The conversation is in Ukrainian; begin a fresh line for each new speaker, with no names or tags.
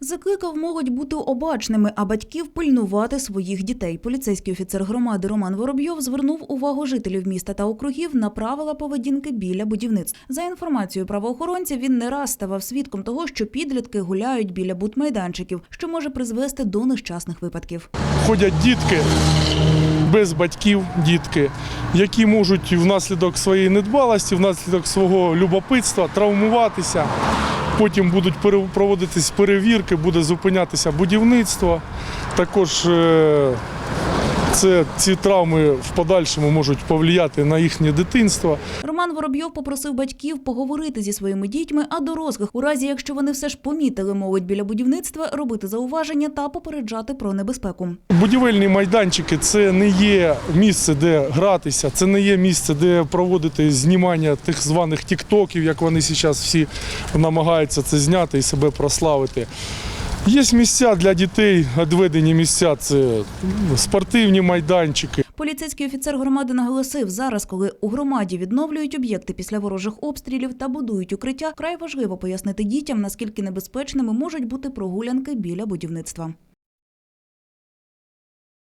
Закликав молодь бути обачними, а батьків пильнувати своїх дітей. Поліцейський офіцер громади Роман Воробйов звернув увагу жителів міста та округів на правила поведінки біля будівництв. За інформацією правоохоронців, він не раз ставав свідком того, що підлітки гуляють біля будмайданчиків, що може призвести до нещасних випадків.
ходять дітки без батьків, дітки, які можуть внаслідок своєї недбалості, внаслідок свого любопитства травмуватися. Потім будуть проводитись перевірки, буде зупинятися будівництво. Також е, це, ці травми в подальшому можуть повлияти на їхнє дитинство.
Роман Воробйов попросив батьків поговорити зі своїми дітьми, а дорослих, у разі якщо вони все ж помітили молодь біля будівництва, робити зауваження та попереджати про небезпеку.
Будівельні майданчики це не є місце, де гратися, це не є місце, де проводити знімання тих званих тіктоків, як вони зараз всі намагаються це зняти і себе прославити. Є місця для дітей, відведені місця це спортивні майданчики.
Поліцейський офіцер громади наголосив, зараз, коли у громаді відновлюють об'єкти після ворожих обстрілів та будують укриття, край важливо пояснити дітям, наскільки небезпечними можуть бути прогулянки біля будівництва.